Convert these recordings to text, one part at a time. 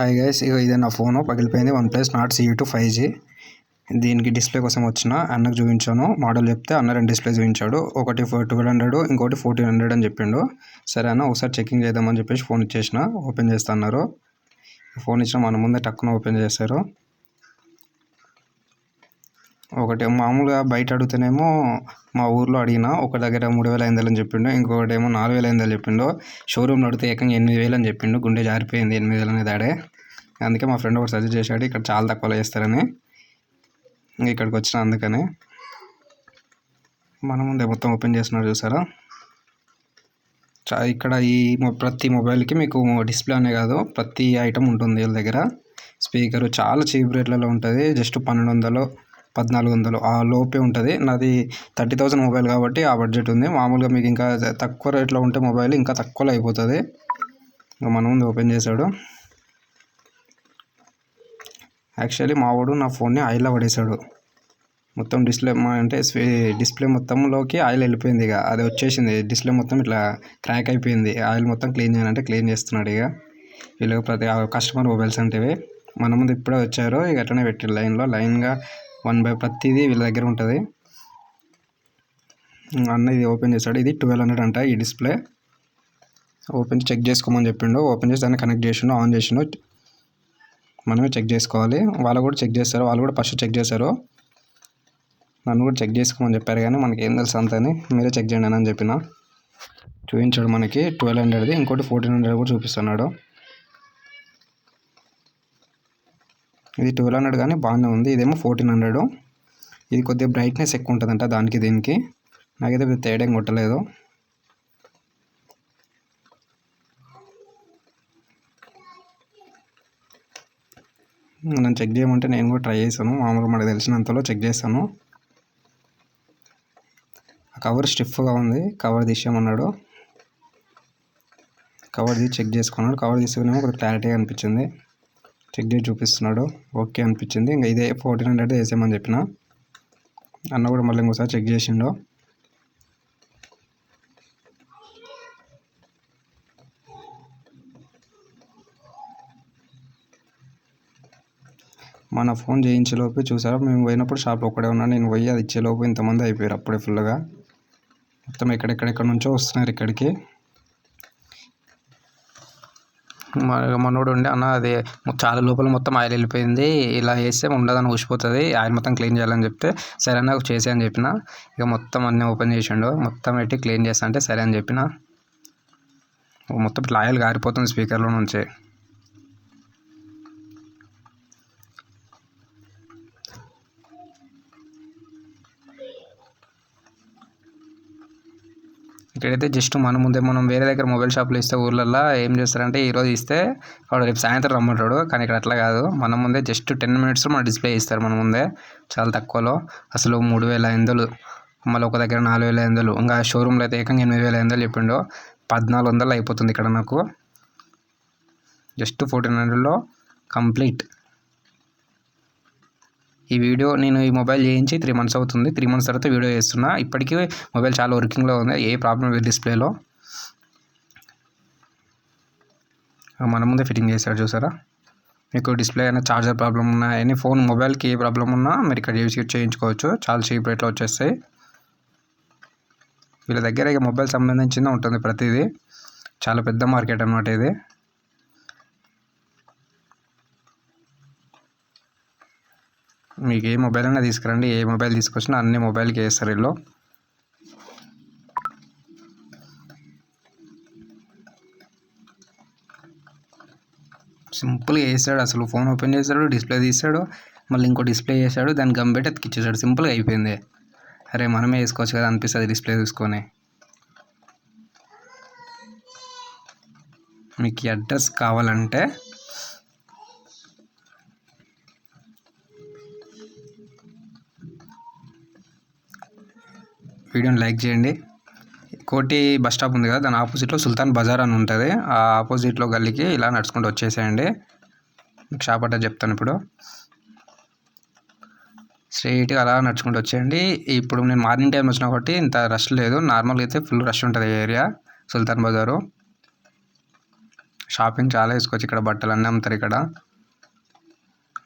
Hi guys ఇక ఇది నా ఫోను. పగిలిపోయింది. OnePlus Nord CE two five G దీనికి డిస్ప్లే కోసం వచ్చిన అన్నకు చూపించాను. మోడల్ చెప్తే అన్న రెండు డిస్ప్లే చూపించాడు. ఒకటి ట్వెల్వ్ హండ్రెడ్ ఇంకోటి ఫోర్టీన్ హండ్రెడ్ అని చెప్పిండు. సరే అన్న ఒకసారి చెకింగ్ చేద్దామని చెప్పేసి ఫోన్ ఇచ్చేసిన. ఓపెన్ చేస్తా అన్నారు. ఫోన్ ఇచ్చిన మన ముందే టక్కున ఓపెన్ చేశారు. ఒకటి మామూలుగా బయట అడిగితేనేమో మా ఊర్లో అడిగిన ఒక దగ్గర మూడు వేల ఐదు వందలు అని చెప్పిండు ఇంకొకటి ఏమో నాలుగు వేల ఐదు వందలు చెప్పిండు షోరూమ్లో అడిగితే ఏకంగా ఎనిమిది వేలు అని చెప్పిండు గుండె జారిపోయింది ఎనిమిది వేలు అనేది ఆడే అందుకే మా ఫ్రెండ్ ఒకటి సజెస్ట్ చేశాడు ఇక్కడ చాలా తక్కువలో చేస్తారని. ఇక్కడికి వచ్చిన అందుకని. మన ముందే మొత్తం ఓపెన్ చేస్తున్నారు చూసారా? ఇక్కడ ఈ మొ- ప్రతి మొబైల్కి మీకు డిస్ప్లే అనే కాదు ప్రతి ఐటమ్ ఉంటుంది వీళ్ళ దగ్గర. స్పీకరు చాలా చీప్ రేట్లలో ఉంటుంది జస్ట్ పన్నెండు వందలు పద్నాలుగు వందలు ఆ లోపే ఉంటుంది. నాది థర్టీ థౌసండ్ మొబైల్ కాబట్టి ఆ బడ్జెట్ ఉంది. మామూలుగా మీకు ఇంకా తక్కువ రేట్లో ఉంటే మొబైల్ ఇంకా తక్కువలో అయిపోతుంది. ఇంకా మన ముందు ఓపెన్ చేశాడు. యాక్చువల్లీ మా వాడు నా ఫోన్ని ఆయిల్లో పడేశాడు. మొత్తం డిస్ప్లే మా అంటే డిస్ప్లే మొత్తంలోకి ఆయిల్ వెళ్ళిపోయింది ఇక. అది వచ్చేసింది. డిస్ప్లే మొత్తం ఇట్లా క్రాక్ అయిపోయింది. ఆయిల్ మొత్తం క్లీన్ చేయాలంటే క్లీన్ చేస్తున్నాడు ఇక. వీళ్ళు ప్రతి కస్టమర్ మొబైల్స్ అంటే మన ముందు ఇప్పుడే వచ్చారు. ఇక అట్లనే పెట్టారు లైన్లో. లైన్గా వన్ బై ప్రతిదీ వీళ్ళ దగ్గర ఉంటుంది. అన్న ఇది ఓపెన్ చేశాడు ఇది ట్వెల్వ్ హండ్రెడ్ అంట ఈ డిస్ప్లే. ఓపెన్ చెక్ చేసుకోమని చెప్పిండు. ఓపెన్ చేసి దాన్ని కనెక్ట్ చేసిండు ఆన్ చేసిండు. మనమే చెక్ చేసుకోవాలి. వాళ్ళు కూడా చెక్ చేస్తారు. వాళ్ళు కూడా ఫస్ట్ చెక్ చేశారు. నన్ను కూడా చెక్ చేసుకోమని చెప్పారు కానీ మనకి ఏం తెలుసు అంత అని. మీరే చెక్ చేయండి అని చెప్పిన. చూపించాడు మనకి ట్వెల్వ్ హండ్రెడ్ది. ఇంకోటి ఫోర్టీన్ హండ్రెడ్ కూడా చూపిస్తున్నాడు. ఇది ట్వెల్వ్ హండ్రెడ్ కానీ బాగానే ఉంది. ఇదేమో ఫోర్టీన్ హండ్రెడ్ ఇది కొద్దిగా బ్రైట్నెస్ ఎక్కువ ఉంటుందంట దానికి దీనికి. నాకైతే పెద్ద తేడా ఏం కొట్టలేదు. నన్ను చెక్ చేయమంటే నేను కూడా ట్రై చేశాను. మామూలుగా మనకు తెలిసినంతలో చెక్ చేశాను. ఆ కవర్ స్టిఫ్గా ఉంది. కవర్ తీసేయమన్నాడు. కవర్ తీసి చెక్ చేసుకున్నాడు. కవర్ తీసుకునేమో కొద్దిగా క్లారిటీగా అనిపించింది. చెక్ చేసి చూపిస్తున్నాడు. ఓకే అనిపించింది. ఇంకా ఇదే ఫోర్టీన్ హండ్రెడ్ వేసేయమని చెప్పిన. అన్న కూడా మళ్ళీ ఇంకోసారి చెక్ చేసిండు. మన ఫోన్ చేయించేలోపు చూసారా? మేము పోయినప్పుడు షాప్లో ఒక్కడే ఉన్నాను నేను పోయి అది ఇచ్చేలోపు ఇంతమంది అయిపోయారు అప్పుడే ఫుల్గా మొత్తం ఎక్కడెక్కడెక్కడ నుంచో వస్తున్నారు ఇక్కడికి మన మనోడు ఉండి అన్న అది చాలా లోపల మొత్తం ఆయిల్ వెళ్ళిపోయింది. ఇలా వేస్తే ఉండదని ఊసిపోతుంది. ఆయిల్ మొత్తం క్లీన్ చేయాలని చెప్తే సరే అన్న చేసే అని చెప్పిన. ఇక మొత్తం అన్నీ ఓపెన్ చేసిండు. మొత్తం పెట్టి క్లీన్ చేస్తా అంటే సరే అని చెప్పిన. మొత్తం ఇట్లా ఆయిల్ గారిపోతుంది స్పీకర్లో నుంచి. ఇక్కడైతే జస్ట్ మన ముందే మనం వేరే దగ్గర మొబైల్ షాప్లో ఇస్తే ఊర్లల్లో ఏం చేస్తారంటే ఈరోజు ఇస్తే వాడు రేపు సాయంత్రం రమ్మంటాడు. కానీ ఇక్కడ అట్లా కాదు. మన ముందే జస్ట్ టెన్ మినిట్స్లో మన డిస్ప్లే ఇస్తారు మన ముందే. చాలా తక్కువలో. అసలు మూడు వేల ఐదు మళ్ళీ ఒక దగ్గర నాలుగు వేల ఐదు ఇంకా షోరూమ్లో అయితే ఏకంగా ఎనిమిది వేల ఐదు చెప్పిండు. పద్నాలుగు వందలు అయిపోతుంది ఇక్కడ నాకు. జస్ట్ ఫోర్టీన్ హండ్రెడ్లో కంప్లీట్ ఈ వీడియో నేను ఈ మొబైల్ చేయించి త్రీ మంత్స్ అవుతుంది. త్రీ మంత్స్ తర్వాత వీడియో చేస్తున్నా. ఇప్పటికీ మొబైల్ చాలా వర్కింగ్లో ఉంది. ఏ ప్రాబ్లం లేదు డిస్ప్లేలో. మన ముందే ఫిట్టింగ్ చేశారు చూసారా? మీకు డిస్ప్లే అయినా చార్జర్ ప్రాబ్లం ఉన్నా ఎనీ ఫోన్ మొబైల్కి ఏ ప్రాబ్లం ఉన్నా మీరు ఇక్కడ చేసి చేయించుకోవచ్చు. చాలా చీప్ రేట్లో వచ్చేస్తాయి. వీళ్ళ దగ్గర ఇక మొబైల్ సంబంధించిందే ఉంటుంది ప్రతిదీ. చాలా పెద్ద మార్కెట్ అన్నమాట ఇది. మీకు ఏ మొబైల్ అయినా తీసుకురండి. ఏ మొబైల్ తీసుకొచ్చినా అన్ని మొబైల్కి వేస్తారు వీళ్ళు. సింపుల్గా వేసాడు. అసలు ఫోన్ ఓపెన్ చేశాడు డిస్ప్లే తీసాడు మళ్ళీ ఇంకో డిస్ప్లే చేశాడు దాన్ని గమ్ పెట్టి అతికిచ్చేసాడు సింపుల్గా అయిపోయింది. అరే మనమే వేసుకోవచ్చు కదా అనిపిస్తుంది డిస్ప్లే చూసుకొని. మీకు ఈ అడ్రస్ కావాలంటే వీడియోని లైక్ చేయండి. కోటి బస్ స్టాప్ ఉంది కదా దాని ఆపోజిట్లో సుల్తాన్ బజార్ అని ఉంటుంది. ఆ ఆపోజిట్లో గల్లీకి ఇలా నడుచుకుంటూ వచ్చేసేయండి. మీకు షాప్ అడ్డా చెప్తాను ఇప్పుడు. స్ట్రైట్గా అలా నడుచుకుంటూ వచ్చేయండి. ఇప్పుడు నేను మార్నింగ్ టైం వచ్చిన కాబట్టి ఇంత రష్ లేదు. నార్మల్గా అయితే ఫుల్ రష్ ఉంటుంది ఏరియా సుల్తాన్ బజారు. షాపింగ్ చాలా వేసుకోవచ్చు ఇక్కడ బట్టలు అన్నీ అమ్ముతారు ఇక్కడ.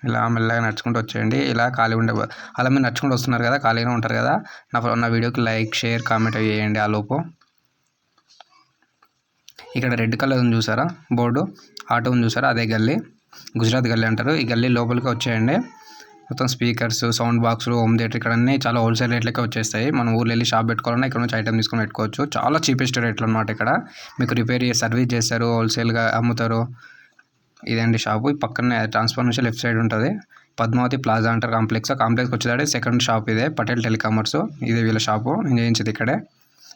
ఇలా మెల్లగా నడుచుకుంటూ వచ్చేయండి. ఇలా ఖాళీ ఉండే అలా మీరు నడుచుకుంటూ వస్తున్నారు కదా ఖాళీగా ఉంటారు కదా నా నా వీడియోకి లైక్ షేర్ కామెంట్ చేయండి ఆ లోపు. ఇక్కడ రెడ్ కలర్ ఉంది చూసారా? బోర్డు ఆటో ఉంది చూసారా? అదే గల్లీ గుజరాత్ గల్లీ అంటారు. ఈ గల్లీ లోపలికి వచ్చేయండి. మొత్తం స్పీకర్స్ సౌండ్ బాక్సులు హోమ్ థియేటర్ ఇక్కడ అన్నీ చాలా హోల్సేల్ రేట్లకే వచ్చేస్తాయి. మనం ఊర్లో వెళ్ళి షాప్ పెట్టుకోవాలన్నా ఇక్కడ నుంచి ఐటమ్ తీసుకొని పెట్టుకోవచ్చు. చాలా చీపెస్ట్ రేట్లు అనమాట ఇక్కడ. మీకు రిపేర్ సర్వీస్ చేస్తారు హోల్సేల్గా అమ్ముతారు. ఇదండి షాపు? ఈ పక్కనే ట్రాన్స్ఫర్ నుంచి లెఫ్ట్ సైడ్ ఉంటుంది. పద్మావతి ప్లాజా అంటారు. కాంప్లెక్స్. ఆ కాంప్లెక్స్ వచ్చేదాడే సెకండ్ షాప్ ఇదే. పటేల్ టెలికామర్స్. ఇది వీళ్ళ షాపు. నేను చేయించేది ఇక్కడే.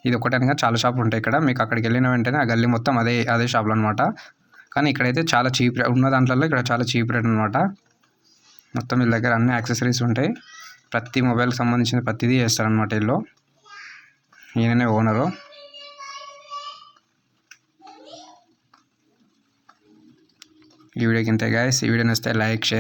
ఇది ఒకటే అనగా చాలా షాపులు ఉంటాయి ఇక్కడ. మీకు అక్కడికి వెళ్ళిన వెంటనే ఆ గల్లీ మొత్తం అదే అదే షాపులు అనమాట కానీ ఇక్కడైతే చాలా చీప్ ఉన్న దాంట్లో ఇక్కడ చాలా చీప్ రేట్ అనమాట మొత్తం వీళ్ళ దగ్గర అన్ని యాక్సెసరీస్ ఉంటాయి. ప్రతి మొబైల్కి సంబంధించిన ప్రతిదీ చేస్తారనమాట వీళ్ళు. ఈయననే ఓనరు. ఈ వీడియోకి ఇంతే గాయస్ ఈ వీడియో నచ్చితే లైక్ షేర్